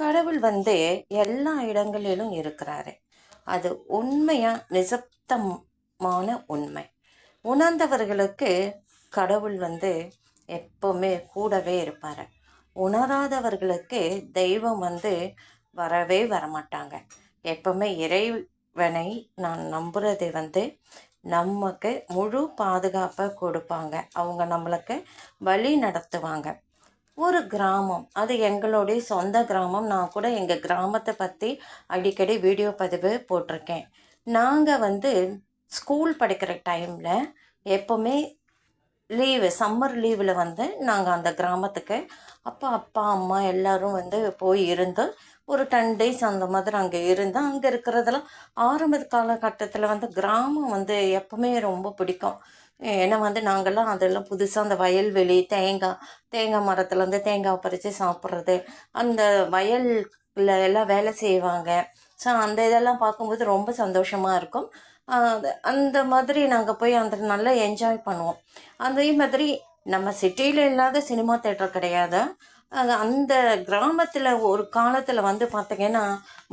கடவுள் வந்து எல்லா இடங்களிலும் இருக்கிறாரு. அது உண்மையா நிசப்தமான உண்மை. உணர்ந்தவர்களுக்கு கடவுள் வந்து எப்பவுமே கூடவே இருப்பார். உணராதவர்களுக்கு தெய்வம் வந்து வரவே வரமாட்டாங்க. எப்பவுமே இறைவனை நான் நம்புறது வந்து நமக்கு முழு பாதுகாப்பை கொடுப்பாங்க. அவங்க நம்மளுக்கு வழி நடத்துவாங்க. ஒரு கிராமம். அது எங்களுடைய சொந்த கிராமம். நான் கூட எங்கள் கிராமத்தை பற்றி அடிக்கடி வீடியோ பதிவு போட்டிருக்கேன். நாங்கள் வந்து ஸ்கூல் படிக்கிற டைமில் எப்போவுமே லீவு சம்மர் லீவில் வந்து நாங்கள் அந்த கிராமத்துக்கு அப்பா அப்பா அம்மா எல்லோரும் வந்து போய் இருந்து ஒரு டென் டேஸ் அந்த மாதிரி அங்கே இருந்து அங்கே இருக்கிறதெல்லாம் ஆரம்ப காலகட்டத்தில் வந்து கிராமம் வந்து எப்போவுமே ரொம்ப பிடிக்கும். ஏன்னா வந்து நாங்கள்லாம் அதெல்லாம் புதுசாக அந்த வயல்வெளி தேங்காய் தேங்காய் மரத்துலேருந்து தேங்காய் பறித்து சாப்பிட்றது. அந்த வயலில் எல்லாம் வேலை செய்வாங்க. ஸோ அந்த இதெல்லாம் பார்க்கும்போது ரொம்ப சந்தோஷமாக இருக்கும். அந்த மாதிரி நாங்கள் போய் அந்த நல்லா என்ஜாய் பண்ணுவோம். அதே மாதிரி நம்ம சிட்டியில் இல்லாத சினிமா தேட்டர் கிடையாது. அந்த கிராமத்தில் ஒரு காலத்தில் வந்து பார்த்திங்கன்னா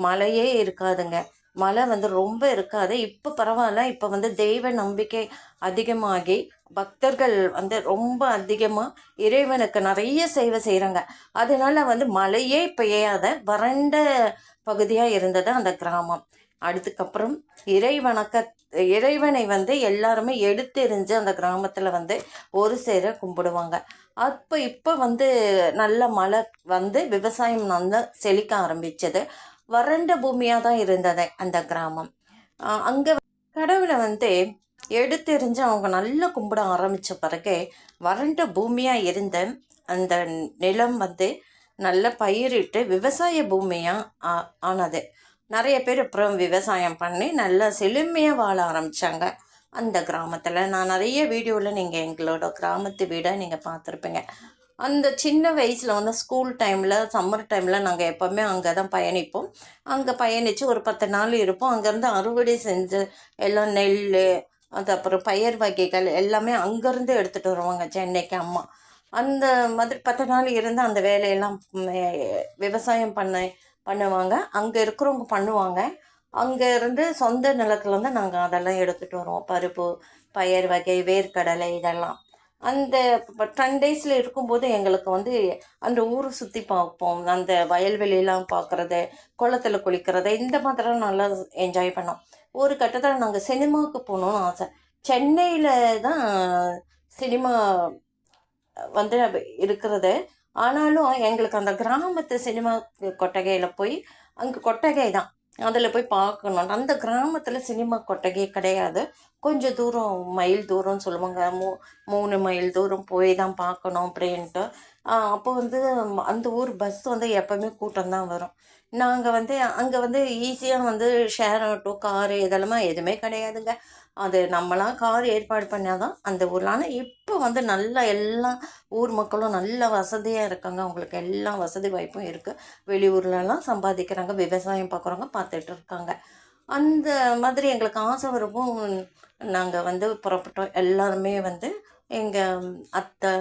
மழையே இருக்காதுங்க. மழை வந்து ரொம்ப இருக்காது. இப்போ பரவாயில்ல. இப்போ வந்து தெய்வ நம்பிக்கை அதிகமாகி பக்தர்கள் வந்து ரொம்ப அதிகமாக இறைவனுக்கு நிறைய சேவை செய்கிறாங்க அதனால வந்து மழையே பெய்யாத வறண்ட பகுதியாக இருந்தது அந்த கிராமம். அதுக்கப்புறம் இறை வணக்க இறைவனை வந்து எல்லாருமே எடுத்தெறிஞ்சு அந்த கிராமத்தில் வந்து ஒரு சேர கும்பிடுவாங்க. அப்போ இப்போ வந்து நல்ல மழை வந்து விவசாயம் நல்லா செழிக்க ஆரம்பிச்சது. வறண்ட பூமியாக தான் இருந்தது அந்த கிராமம். அங்கே கடவுளை வந்து எடுத்தெறிஞ்சு அவங்க நல்லா கும்பிட ஆரம்பித்த பிறகு வறண்ட பூமியாக இருந்த அந்த நிலம் வந்து நல்ல பயிரிட்டு விவசாய பூமியாக ஆனது. நிறைய பேர் அப்புறம் விவசாயம் பண்ணி நல்லா செழுமையாக வாழ ஆரம்பித்தாங்க அந்த கிராமத்தில். நான் நிறைய வீடியோவில் நீங்கள் எங்களோட கிராமத்து வீடை நீங்கள் பார்த்துருப்பீங்க. அந்த சின்ன வயசில் வந்து ஸ்கூல் டைமில் சம்மர் டைமில் நாங்கள் எப்போவுமே அங்கே தான் பயணிப்போம். அங்கே பயணித்து ஒரு பத்து நாள் இருப்போம். அங்கேருந்து அறுவடை செஞ்சு எல்லாம் நெல் அது அப்புறம் பயிர் வகைகள் எல்லாமே அங்கேருந்து எடுத்துகிட்டு வருவாங்க சென்னைக்கு அம்மா. அந்த மாதிரி பத்து நாள் இருந்து அந்த வேலையெல்லாம் விவசாயம் பண்ண பண்ணுவாங்க. அங்கே இருக்கிறவங்க பண்ணுவாங்க. அங்கே இருந்து சொந்த நிலத்துலேருந்து நாங்கள் அதெல்லாம் எடுத்துகிட்டு வருவோம். பருப்பு பயிர் வகை வேர்க்கடலை இதெல்லாம். அந்த டென் டேஸில் இருக்கும்போது எங்களுக்கு வந்து அந்த ஊரை சுற்றி பார்ப்போம். அந்த வயல்வெளியெலாம் பார்க்குறது குளத்தில் குளிக்கிறது இந்த மாதிரிலாம் நல்லா என்ஜாய் பண்ணோம். ஒரு கட்டத்தில் நாங்கள் சினிமாவுக்கு போகணுன்னு ஆசை. சென்னையில் தான் சினிமா வந்து இருக்கிறது. ஆனாலும் எங்களுக்கு அந்த கிராமத்து சினிமா கொட்டகையில் போய் அங்கே கொட்டகை தான். அதில் போய் பார்க்கணும். அந்த கிராமத்தில் சினிமா கொட்டகை கிடையாது. கொஞ்சம் தூரம் மைல் தூரம் சொல்லுவாங்க. மூ மூணு மைல் தூரம் போய் தான் பார்க்கணும் அப்படின்ட்டு. அப்போ வந்து அந்த ஊர் பஸ் வந்து எப்போவுமே கூட்டம் தான் வரும். நாங்கள் வந்து அங்கே வந்து ஈஸியாக வந்து ஷேர் ஆட்டோ காரு இதெல்லாமே எதுவுமே கிடையாதுங்க. அது நம்மளாம் கார் ஏற்பாடு பண்ணால் தான் அந்த ஊரில் ஆனால் இப்போ வந்து நல்லா எல்லா ஊர் மக்களும் நல்ல வசதியாக இருக்காங்க. அவங்களுக்கு எல்லா வசதி வாய்ப்பும் இருக்குது வெளியூர்லலாம் சம்பாதிக்கிறாங்க. விவசாயம் பார்க்குறவங்க பார்த்துட்டு இருக்காங்க அந்த மாதிரி எங்களுக்கு ஆசை வரவும் நாங்கள் வந்து புறப்பட்டோம். எல்லாருமே வந்து எங்கள் அத்தை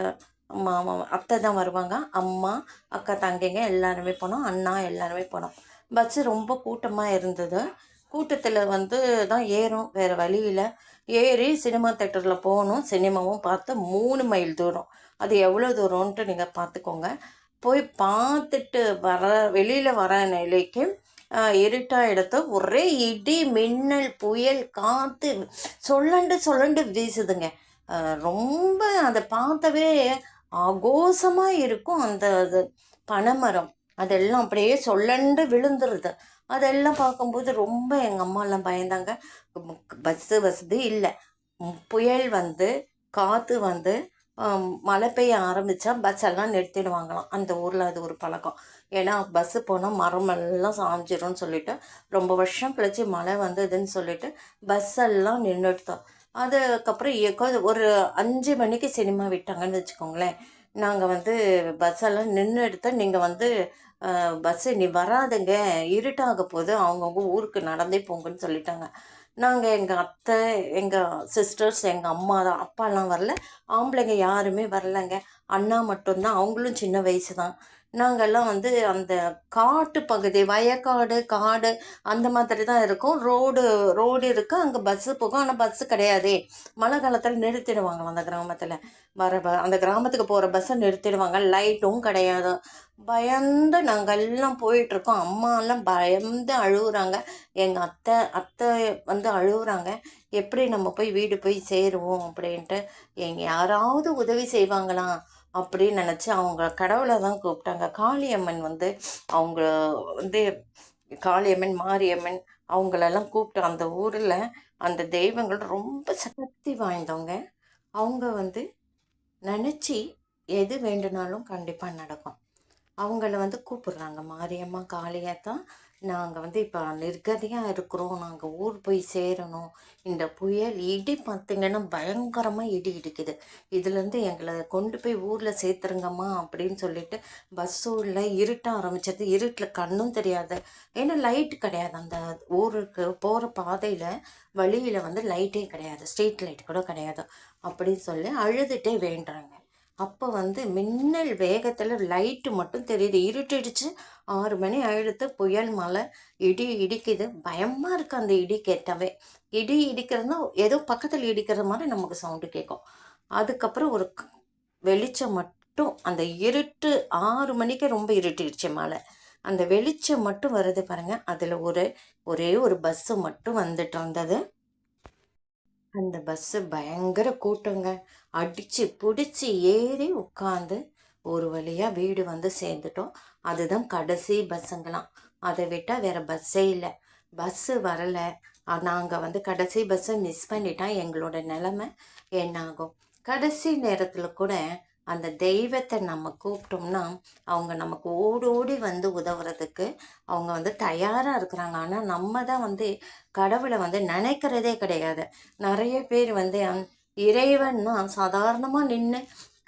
அத்தை தான் வருவாங்க. அம்மா அக்கா தங்கைங்க எல்லாருமே போனோம். அண்ணா எல்லாருமே போனோம். பஸ்ஸு ரொம்ப கூட்டமாக இருந்தது. கூட்டத்தில் வந்து தான் ஏறும். வேறு வழியில் ஏறி சினிமா தேட்டரில் போகணும். சினிமாவும் பார்த்து மூணு மைல் தூரம். அது எவ்வளோ தூரம்ன்ட்டு நீங்கள் பார்த்துக்கோங்க. போய் பார்த்துட்டு வர வெளியில் வர நிலைக்கு இருட்டாக இடத்த ஒரே இடி மின்னல் புயல் காற்று சொல்லண்டு சொல்லண்டு வீசுதுங்க. ரொம்ப அதை பார்த்தவே ஆகோசமாக இருக்கும் அந்த அது பனைமரம். அதெல்லாம் அப்படியே சொல்லண்டு விழுந்துருது. அதெல்லாம் பார்க்கும்போது ரொம்ப எங்கள் அம்மாலாம் பயந்தாங்க. பஸ்ஸு வசதி இல்லை. புயல் வந்து காற்று வந்து மழை பெய்ய ஆரம்பித்தா பஸ் எல்லாம் நிறுத்திடுவாங்களாம். அந்த ஊரில் அது ஒரு பழக்கம். ஏன்னா பஸ்ஸு போனால் மரமெல்லாம் சாஞ்சிரும்னு சொல்லிட்டு ரொம்ப வருஷம் கழிச்சு மழை வந்ததுன்னு சொல்லிட்டு பஸ் எல்லாம் நின்றுட்டோம் அதுக்கப்புறம் ஒரு அஞ்சு மணிக்கு சினிமா விட்டாங்கன்னு வச்சுக்கோங்களேன். நாங்கள் வந்து பஸ்ஸெல்லாம் நின்று எடுத்தால் நீங்கள் வந்து பஸ்ஸு நீ வராதுங்க. இருட்டாக போது அவங்கவுங்க ஊருக்கு நடந்தே போங்கன்னு சொல்லிட்டாங்க. நாங்கள் எங்கள் அத்தை எங்கள் சிஸ்டர்ஸ் எங்கள் அம்மா தான். அப்பாலாம் வரல. ஆம்பளைங்க யாருமே வரலைங்க. அண்ணா மட்டும்தான். அவங்களும் சின்ன வயசு தான். நாங்கள்லாம் வந்து அந்த காட்டு பகுதி வயக்காடு காடு அந்த மாதிரி தான் இருக்கும். ரோடு ரோடு இருக்குது அங்கே பஸ்ஸு போகும். ஆனால் பஸ்ஸு கிடையாதே. மழை காலத்தில் நிறுத்திடுவாங்களாம் அந்த கிராமத்தில். வர அந்த கிராமத்துக்கு போகிற பஸ்ஸை நிறுத்திடுவாங்க. லைட்டும் கிடையாது. பயந்து நாங்கள் எல்லாம் போயிட்டுருக்கோம். அம்மாலாம் பயந்து அழுகுறாங்க எங்கள் அத்தை அத்தை வந்து அழுகுறாங்க எப்படி நம்ம போய் வீடு போய் சேருவோம் அப்படின்ட்டு. எங்கள் யாராவது உதவி செய்வாங்களாம். அப்படின்னு நினச்சி அவங்க கடவுளை தான் கூப்பிட்டாங்க. காளியம்மன் வந்து அவங்க வந்து காளியம்மன் மாரியம்மன் அவங்களெல்லாம் கூப்பிட்டு அந்த ஊரில் அந்த தெய்வங்கள் ரொம்ப சக்தி வாய்ந்தவங்க. அவங்க வந்து நினச்சி எது வேண்டுனாலும் கண்டிப்பாக நடக்கும். அவங்கள வந்து கூப்பிடுறாங்க. மாரியம்மா காளியாத்தான் நாங்கள் வந்து இப்போ நிர்கதியாக இருக்கிறோம். நாங்கள் ஊர் போய் சேரணும். இந்த புயல் இடி பார்த்திங்கன்னா பயங்கரமாக இடி இடிக்குது. இதுலேருந்து எங்களை கொண்டு போய் ஊரில் சேர்த்துருங்கம்மா அப்படின்னு சொல்லிட்டு பஸ்ஸுள்ள இருட்ட ஆரம்பிச்சது. இருட்டில் கண்ணும் தெரியாது. ஏன்னா லைட்டு கிடையாது. அந்த ஊருக்கு போகிற பாதையில் வழியில் வந்து லைட்டே கிடையாது. ஸ்ட்ரீட் லைட் கூட கிடையாது. அப்படின்னு சொல்லி அழுதுகிட்டே வேண்டுறாங்க. அப்போ வந்து மின்னல் வேகத்தில் லைட்டு மட்டும் தெரியுது. இருட்டிடுச்சு. ஆறு மணி ஆயிடுத்து புயல் மழை இடி இடிக்குது. பயமாக இருக்குது அந்த இடி கேட்டாவே. இடி இடிக்கிறதுனா ஏதோ பக்கத்தில் இடிக்கிற மாதிரி நமக்கு சவுண்டு கேட்கும். அதுக்கப்புறம் ஒரு வெளிச்சம் மட்டும் அந்த இருட்டு ஆறு மணிக்கு ரொம்ப இருட்டிடுச்சு மழை. அந்த வெளிச்சம் மட்டும் வருது பாருங்கள் அதில் ஒரு ஒரே ஒரு பஸ்ஸு மட்டும் வந்துட்டு வந்தது அந்த பஸ்ஸு பயங்கர கூட்டங்க. அடித்து பிடிச்சி ஏறி உட்காந்து ஒரு வழியாக வீடு வந்து சேர்ந்துட்டோம். அதுதான் கடைசி பஸ்ஸுங்களாம் அதை விட்டால் வேறு பஸ்ஸே இல்லை. பஸ்ஸு வரலை. நாங்கள் வந்து கடைசி பஸ்ஸை மிஸ் பண்ணிட்டோம் எங்களோட நிலமை என்னாகும்? கடைசி நேரத்தில் கூட அந்த தெய்வத்தை நம்ம கூப்பிட்டோம்னா அவங்க நமக்கு ஓடி ஓடி வந்து உதவுறதுக்கு அவங்க வந்து தயாராக இருக்கிறாங்க. ஆனால் நம்ம தான் வந்து கடவுளை வந்து நினைக்கிறதே கிடையாது. நிறைய பேர் வந்து இறைவன்னா சாதாரணமாக நின்று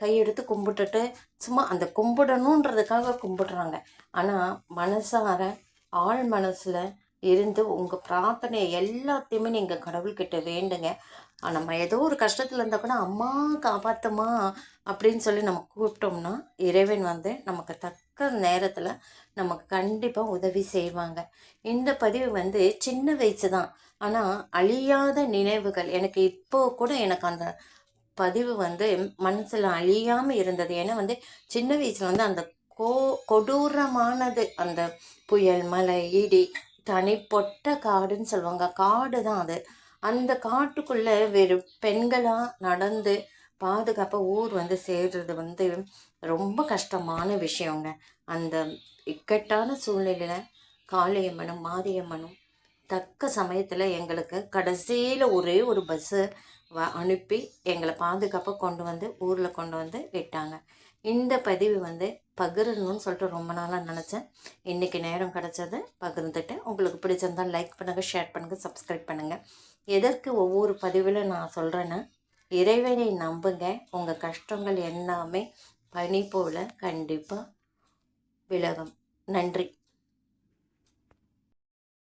கையெடுத்து கும்பிட்டுட்டு சும்மா அந்த கும்பிடணுன்றதுக்காக கும்பிடுறாங்க. ஆனால் மனசார ஆள் மனசில் இருந்து உங்கள் பிரார்த்தனை எல்லாத்தையுமே நீங்கள் கடவுள்கிட்ட வேண்டுங்க. நம்ம ஏதோ ஒரு கஷ்டத்தில் இருந்தால் கூட அம்மா காப்பாற்றுமா அப்படின்னு சொல்லி நம்ம கூப்பிட்டோம்னா இறைவன் வந்து நமக்கு தக்க நேரத்தில் நமக்கு கண்டிப்பாக உதவி செய்வாங்க. இந்த பதிவு வந்து சின்ன வயசு தான். ஆனால் அழியாத நினைவுகள். எனக்கு இப்போ கூட எனக்கு அந்த பதிவு வந்து மனசில் அழியாமல் இருந்தது. ஏன்னா வந்து சின்ன வயசில் வந்து அந்த கோ கொடூரமானது. அந்த புயல் மலை இடி தனிப்பொட்ட காடுன்னு சொல்லுவாங்க. காடு தான் அது. அந்த காட்டுக்குள்ளே வெறும் பெண்களாக நடந்து பாதுகாப்பாக ஊர் வந்து சேர்றது வந்து ரொம்ப கஷ்டமான விஷயங்க. அந்த இக்கட்டான சூழ்நிலையில் காளியம்மனும் மாரியம்மனும் தக்க சமயத்தில் எங்களுக்கு கடைசியில் ஒரே ஒரு பஸ்ஸு வ அனுப்பி எங்களை பாதுகாப்பாக கொண்டு வந்து ஊரில் கொண்டு வந்து விட்டாங்க. இந்த பதிவு வந்து பகிரணும்னு சொல்லிட்டு ரொம்ப நாளாக நினச்சேன். இன்றைக்கி நேரம் கிடச்சது. பகிர்ந்துட்டு உங்களுக்கு பிடிச்சிருந்தால் லைக் பண்ணுங்கள் ஷேர் பண்ணுங்கள் சப்ஸ்கிரைப் பண்ணுங்கள் எதற்கு ஒவ்வொரு பதிவில் நான் சொல்கிறேன்னா இறைவனை நம்புங்க. உங்கள் கஷ்டங்கள் எல்லாமே பனி போல் கண்டிப்பாக விலகும். நன்றி.